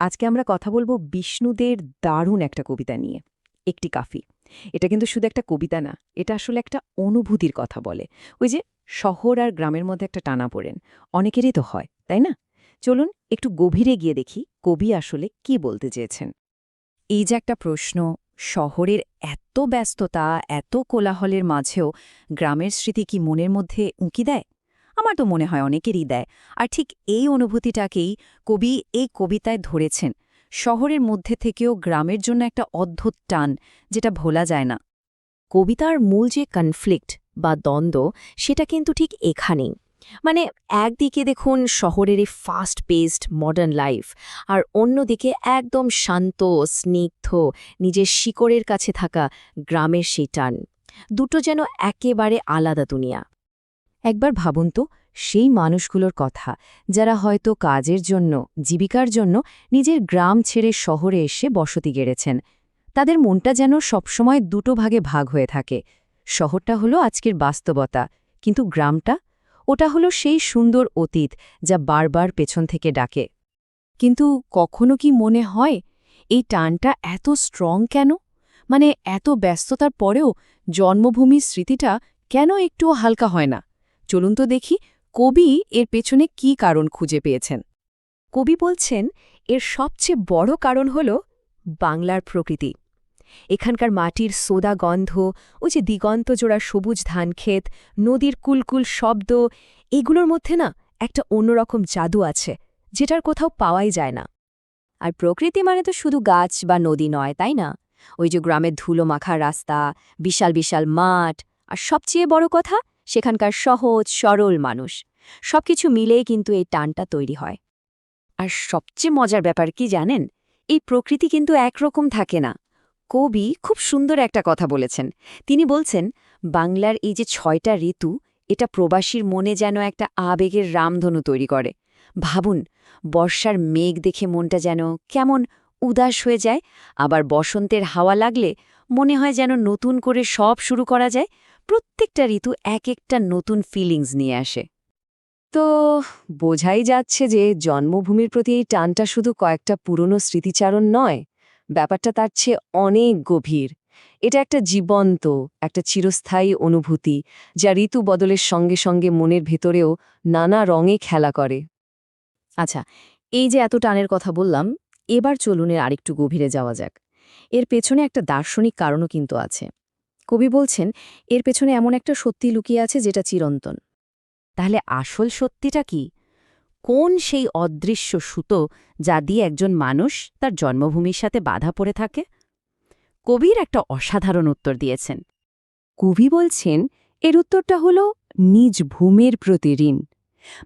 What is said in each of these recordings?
আজকে আমরা কথা বলব বিষ্ণুদের দারুণ একটা কবিতা নিয়ে, একটি কাফি। এটা কিন্তু শুধু একটা কবিতা না, এটা আসলে একটা অনুভূতির কথা বলে। ওই যে শহর আর গ্রামের মধ্যে একটা টানা পড়েন, অনেকেরই তো হয়, তাই না? চলুন একটু গভীরে গিয়ে দেখি কবি আসলে কি বলতে চেয়েছেন। এই যে একটা প্রশ্ন, শহরের এত ব্যস্ততা, এত কোলাহলের মাঝেও গ্রামের স্মৃতি কি মনের মধ্যে উঁকি দেয়? আমার তো মনে হয় অনেকেরই দেয়। আর ঠিক এই অনুভূতিটাকেই কবি এই কবিতায় ধরেছেন। শহরের মধ্যে থেকেও গ্রামের জন্য একটা অদ্ভুত টান, যেটা ভোলা যায় না। কবিতার মূল যে কনফ্লিক্ট বা দ্বন্দ্ব, সেটা কিন্তু ঠিক এখানেই। মানে একদিকে দেখুন শহরের এই ফাস্ট পেসড মডার্ন লাইফ আর অন্যদিকে একদম শান্ত, স্নিগ্ধ, নিজের শিকড়ের কাছে থাকা গ্রামের সেই টান। দুটো যেন একেবারে আলাদা দুনিয়া। একবার ভাবুন তো, সেই মানুষগুলোর কথা, যারা হয়তো কাজের জন্য, জীবিকার জন্য নিজের গ্রাম ছেড়ে শহরে এসে বসতি গেড়েছেন। তাদের মনটা যেন সবসময় দুটো ভাগে ভাগ হয়ে থাকে। শহরটা হলো আজকের বাস্তবতা, কিন্তু গ্রামটা? ওটা হলো সেই সুন্দর অতীত যা বারবার পেছন থেকে ডাকে। কিন্তু কখনো কি মনে হয়, এই টানটা এত স্ট্রং কেন? মানে এত ব্যস্ততার পরেও জন্মভূমির স্মৃতিটা কেন একটুও হালকা হয় না? চলুন তো দেখি কবি এর পেছনে কি কারণ খুঁজে পেয়েছেন। কবি বলছেন, এর সবচেয়ে বড় কারণ হল বাংলার প্রকৃতি। এখানকার মাটির সোদা গন্ধ, ওই যে দিগন্তজোড়া সবুজ ধানক্ষেত, নদীর কুলকুল শব্দ, এগুলোর মধ্যে না একটা অন্যরকম জাদু আছে, যেটার কোথাও পাওয়াই যায় না। আর প্রকৃতি মানে তো শুধু গাছ বা নদী নয়, তাই না? ওই যে গ্রামের ধুলো মাখা রাস্তা, বিশাল বিশাল মাঠ, আর সবচেয়ে বড় কথা সেখানকার সহজ, সরল মানুষ। সবকিছু মিলেই কিন্তু এই টানটা তৈরি হয়। আর সবচেয়ে মজার ব্যাপার কি জানেন? এই প্রকৃতি কিন্তু একরকম থাকে না। কবি খুব সুন্দর একটা কথা বলেছেন। তিনি বলছেন, বাংলার এই যে ছয়টা ঋতু, এটা প্রবাসীর মনে যেন একটা আবেগের রামধনু তৈরি করে। ভাবুন, বর্ষার মেঘ দেখে মনটা যেন কেমন উদাস হয়ে যায়, আবার বসন্তের হাওয়া লাগলে মনে হয় যেন নতুন করে সব শুরু করা যায় প্রত্যেকটা ঋতু এক একটা নতুন ফিলিংস নিয়ে আসে। তো বোঝাই যাচ্ছে যে জন্মভূমির প্রতি এই টানটা শুধু কয়েকটা পুরনো স্মৃতিচারণ নয়, ব্যাপারটা তার চেয়ে অনেক গভীর। এটা একটা জীবন্ত, একটা চিরস্থায়ী অনুভূতি যা ঋতু বদলের সঙ্গে সঙ্গে মনের ভেতরেও নানা রঙে খেলা করে। আচ্ছা এই যে এত টানের কথা বললাম, এবার চলুনের আরেকটু গভীরে যাওয়া যাক। এর পেছনে একটা দার্শনিক কারণও কিন্তু আছে। কবি বলছেন, এর পেছনে এমন একটা সত্যি লুকিয়ে আছে যেটা চিরন্তন। তাহলে আসল সত্যিটা কি? কোন সেই অদৃশ্য সুতো যা দিয়ে একজন মানুষ তার জন্মভূমির সাথে বাধা পড়ে থাকে? কবির একটা অসাধারণ উত্তর দিয়েছেন। কবি বলছেন, এর উত্তরটা হল নিজ ভূমির প্রতি ঋণ।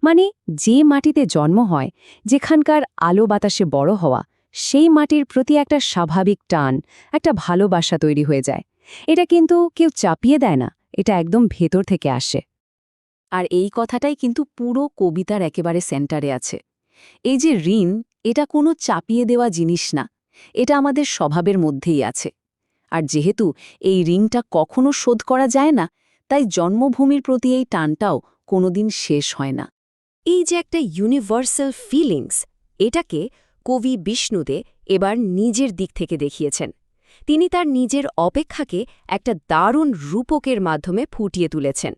মানে যে মাটিতে জন্ম হয়, যেখানকার আলো বাতাসে বড় হওয়া, সেই মাটির প্রতি একটা স্বাভাবিক টান, একটা ভালোবাসা তৈরি হয়ে যায়। এটা কিন্তু কেউ চাপিয়ে দেয় না, এটা একদম ভেতর থেকে আসে। আর এই কথাটাই কিন্তু পুরো কবিতার একেবারে সেন্টারে আছে। এই যে ঋণ, এটা কোনো চাপিয়ে দেওয়া জিনিস না, এটা আমাদের স্বভাবের মধ্যেই আছে। আর যেহেতু এই ঋণটা কখনো শোধ করা যায় না, তাই জন্মভূমির প্রতি এই টানটাও কোনোদিন শেষ হয় না। এই যে একটা ইউনিভার্সাল ফিলিংস এটাকে কবি বিষ্ণুদে এবার নিজের দিক থেকে দেখিয়েছেন। তিনি তার নিজের অপেক্ষাকে একটা দারুণ রূপকের মাধ্যমে ফুটিয়ে তুলেছেন।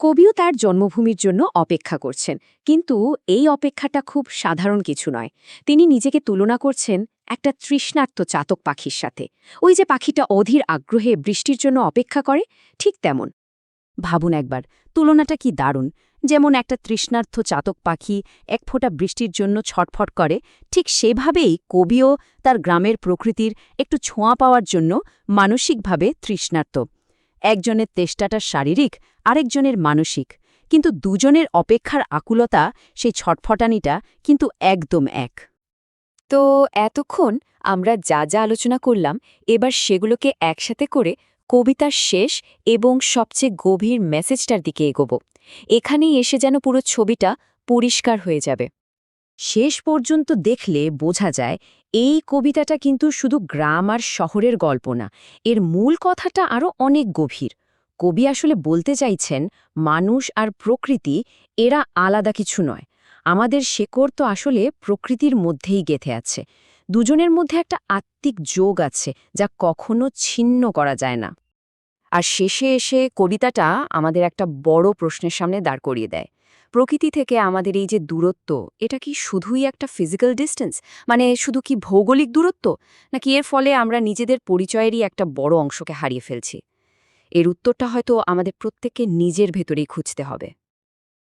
কবিও তার জন্মভূমির জন্য অপেক্ষা করছেন, কিন্তু এই অপেক্ষাটা খুব সাধারণ কিছু নয়। তিনি নিজেকে তুলনা করছেন একটা তৃষ্ণার্ত চাতক পাখির সাথে। ওই যে পাখিটা অধীর আগ্রহে বৃষ্টির জন্য অপেক্ষা করে, ঠিক তেমন। ভাবুন একবার, তুলনাটা কি দারুণ? যেমন একটা তৃষ্ণার্থ চাতক পাখি এক ফোঁটা বৃষ্টির জন্য ছটফট করে, ঠিক সেভাবেই কবিও তার গ্রামের প্রকৃতির একটু ছোঁয়া পাওয়ার জন্য মানসিকভাবে তৃষ্ণার্ত। একজনের তেষ্টাটা শারীরিক, আরেকজনের মানসিক। কিন্তু দুজনের অপেক্ষার আকুলতা, সেই ছটফটানিটা কিন্তু একদম এক। তো এতক্ষণ আমরা যা যা আলোচনা করলাম, এবার সেগুলোকে একসাথে করে কবিতার শেষ এবং সবচেয়ে গভীর মেসেজটার দিকে এগোব। এখানেই এসে যেন পুরো ছবিটা পরিষ্কার হয়ে যাবে। শেষ পর্যন্ত দেখলে বোঝা যায়, এই কবিতাটা কিন্তু শুধু গ্রাম আর শহরের গল্প না, এর মূল কথাটা আরও অনেক গভীর। কবি আসলে বলতে চাইছেন, মানুষ আর প্রকৃতি, এরা আলাদা কিছু নয়। আমাদের শেকড় তো আসলে প্রকৃতির মধ্যেই গেথে আছে। দুজনের মধ্যে একটা আত্মিক যোগ আছে, যা কখনো ছিন্ন করা যায় না। আর শেষে এসে কবিতাটা আমাদের একটা বড় প্রশ্নের সামনে দাঁড় করিয়ে দেয়। প্রকৃতি থেকে আমাদের এই যে দূরত্ব, এটা কি শুধুই একটা ফিজিক্যাল ডিস্টেন্স মানে শুধু কি ভৌগোলিক দূরত্ব? নাকি এর ফলে আমরা নিজেদের পরিচয়েরই একটা বড় অংশকে হারিয়ে ফেলছি? এর উত্তরটা হয়তো আমাদের প্রত্যেককে নিজের ভেতরেই খুঁজতে হবে।